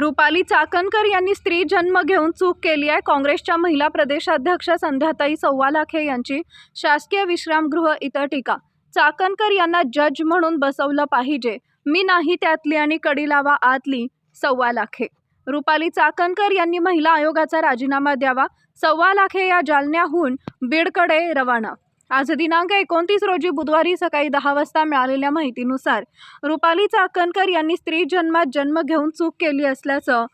रुपाली चाकणकर यांनी स्त्री जन्म घेऊन चूक केली आहे. काँग्रेसच्या महिला प्रदेशाध्यक्ष संध्याताई सव्वालाखे यांची शासकीय विश्रामगृह इतर टीका. चाकणकर यांना जज म्हणून बसवलं पाहिजे. मी नाही त्यातली आणि कडी लावा आतली सव्वा लाखे रुपाली चाकणकर यांनी महिला आयोगाचा राजीनामा द्यावा. सव्वा लाखे या जालन्याहून बीडकडे रवाना आज दिनांक एकोणतीस रोजी बुधवारी सकाळी दहा वाजता मिळालेल्या माहितीनुसार रुपाली चाकणकर यांनी स्त्री जन्मात जन्म घेऊन चूक केली असल्याचं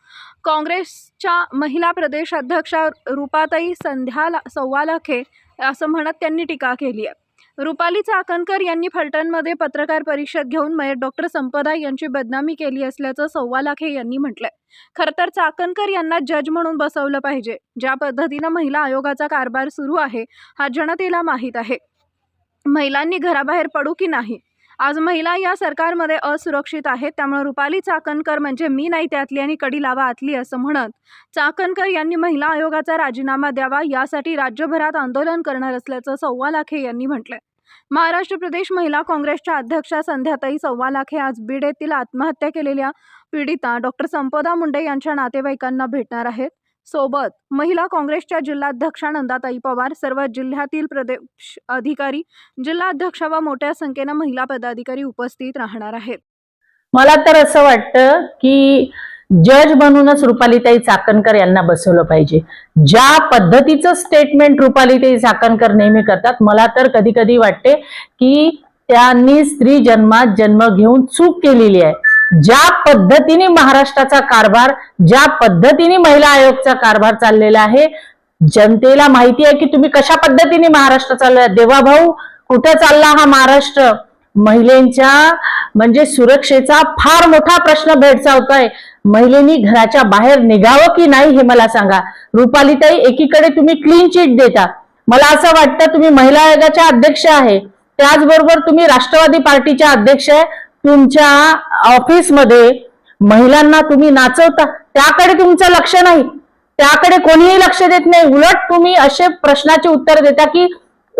काँग्रेसच्या महिला प्रदेश अध्यक्षा रुपाताई संध्या सव्वालाखे असं म्हणत त्यांनी टीका केली आहे. रुपाली चाकणकर यांनी फलटणमध्ये पत्रकार परिषद घेऊन मयत डॉक्टर संपदा यांची बदनामी केली असल्याचं सव्वालाखे यांनी म्हटलंय. खर तर चाकणकर यांना जज म्हणून बसवलं पाहिजे. ज्या पद्धतीनं महिला आयोगाचा कारभार सुरू आहे हा जनतेला माहीत आहे. महिलांनी घराबाहेर पडू की नाही? आज महिला या सरकारमध्ये असुरक्षित आहेत त्यामुळे रुपाली चाकणकर म्हणजे मी नाही त्यातली आणि कडी लावा आतली असं म्हणत चाकणकर यांनी महिला आयोगाचा राजीनामा द्यावा यासाठी राज्यभरात आंदोलन करणार असल्याचं सव्वा लाखे यांनी म्हटलंय. महाराष्ट्र प्रदेश महिला काँग्रेसच्या अध्यक्षा संध्याताई सव्वा हे आज बीड येथील आत्महत्या केलेल्या पीडिता डॉक्टर संपदा मुंडे यांच्या नातेवाईकांना भेटणार आहेत. सोबत महिला काँग्रेसच्या जिल्हाध्यक्षा नंदाताई पवार सर्व जिल्ह्यातील प्रदेश अधिकारी जिल्हाध्यक्ष व मोठ्या संख्येनं महिला पदाधिकारी उपस्थित राहणार आहेत. मला तर असं वाटतं की जज म्हणूनच रुपालीताई चाकणकर यांना बसवलं पाहिजे. ज्या पद्धतीचं स्टेटमेंट रुपालीताई चाकणकर नेहमी करतात मला तर कधी कधी वाटते की त्यांनी स्त्री जन्मात जन्म घेऊन चूक केलेली आहे. ज्या पद्धतीने महाराष्ट्राचा कारभार ज्या पद्धतीने महिला आयोगचा कारभार चाललेला आहे जनतेला माहिती आहे की तुम्ही कशा पद्धतीने महाराष्ट्र चाललाय? देवाभाऊ कुठं चालला हा महाराष्ट्र? महिलेंच्या म्हणजे सुरक्षेचा फार मोठा प्रश्न भेडसावतोय महिलेनी घराच्या बाहेर निघावं की नाही हे मला सांगा. रुपालीताई एकीकडे तुम्ही क्लीन चिट देता. मला असं वाटतं तुम्ही महिला आयोगाच्या अध्यक्ष आहे. त्याचबरोबर तुम्ही राष्ट्रवादी पार्टीच्या अध्यक्ष आहे. तुमच्या ऑफिसमध्ये महिलांना तुम्ही नाचवता. त्याकडे तुमचं लक्ष नाही. त्याकडे कोणीही लक्ष देत नाही. उलट तुम्ही असे प्रश्नाचे उत्तर देता की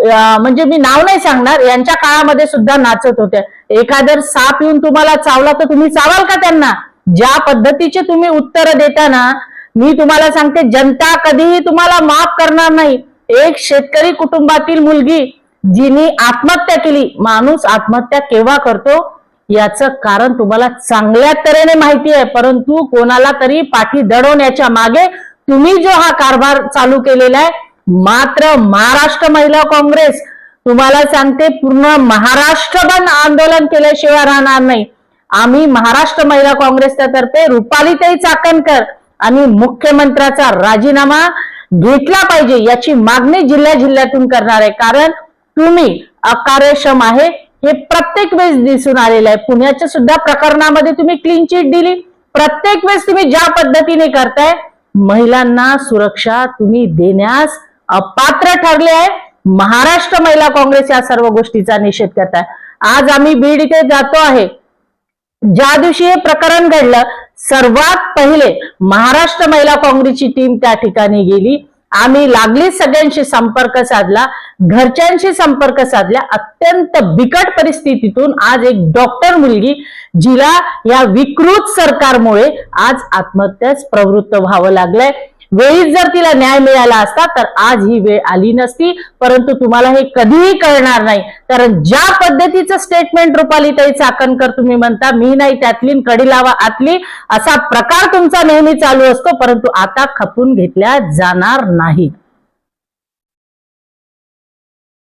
म्हणजे मी नाव नाही सांगणार यांच्या काळामध्ये सुद्धा नाचत होत्या एखादर साप येऊन तुम्हाला चावला तर तुम्ही चावाल का त्यांना? ज्या पद्धतीचे तुम्ही उत्तर देताना मी तुम्हाला सांगते जनता कधीही तुम्हाला माफ करणार नाही. एक शेतकरी कुटुंबातील मुलगी जिने आत्महत्या केली माणूस आत्महत्या केव्हा करतो? याचं कारण तुम्हाला चांगल्या तऱ्हेने माहिती आहे परंतु कोणाला तरी पाठी दडवण्याच्या मागे तुम्ही जो हा कारभार चालू केलेला आहे मात्र महाराष्ट्र महिला काँग्रेस तुम्हाला सांगते पूर्ण महाराष्ट्र बंद आंदोलन केल्याशिवाय राहणार नाही. आम्ही महाराष्ट्र महिला काँग्रेसच्या तर्फे रुपालीताई चाकणकर आणि मुख्यमंत्र्याचा राजीनामा घेतला पाहिजे याची मागणी जिल्ह्या जिल्ह्यातून करणार आहे. कारण तुम्ही अकार्यक्षम आहे हे प्रत्येक वेळेस दिसून आलेलं आहे. पुण्याच्या सुद्धा प्रकरणामध्ये तुम्ही क्लीन चिट दिली. प्रत्येक वेळेस तुम्ही ज्या पद्धतीने करताय महिलांना सुरक्षा तुम्ही देण्यास अपात्र ठरले आहे. महाराष्ट्र महिला काँग्रेस या सर्व गोष्टीचा निषेध करत आहे. आज आम्ही बीड इथे जातो आहे. ज्या दिवशी हे प्रकरण घडलं सर्वात पहिले महाराष्ट्र महिला काँग्रेसची टीम त्या ठिकाणी गेली. आम्ही लागली सगळ्यांशी संपर्क साधला. घरच्यांशी संपर्क साधला. अत्यंत बिकट परिस्थितीतून आज एक डॉक्टर मुलगी जिला या विकृत सरकारमुळे आज आत्महत्याच प्रवृत्त व्हावं लागलंय. वेळीच जर तिला न्याय मिळाला असता तर आज ही वेळ आली नसती. परंतु तुम्हाला हे कधीही कळणार नाही. कारण ज्या पद्धतीचं स्टेटमेंट रुपालीताई चाकणकर तुम्ही म्हणता मी नाही त्यातली कडी लावा आतली असा प्रकार तुमचा नेहमी चालू असतो. परंतु आता खपून घेतल्या जाणार नाही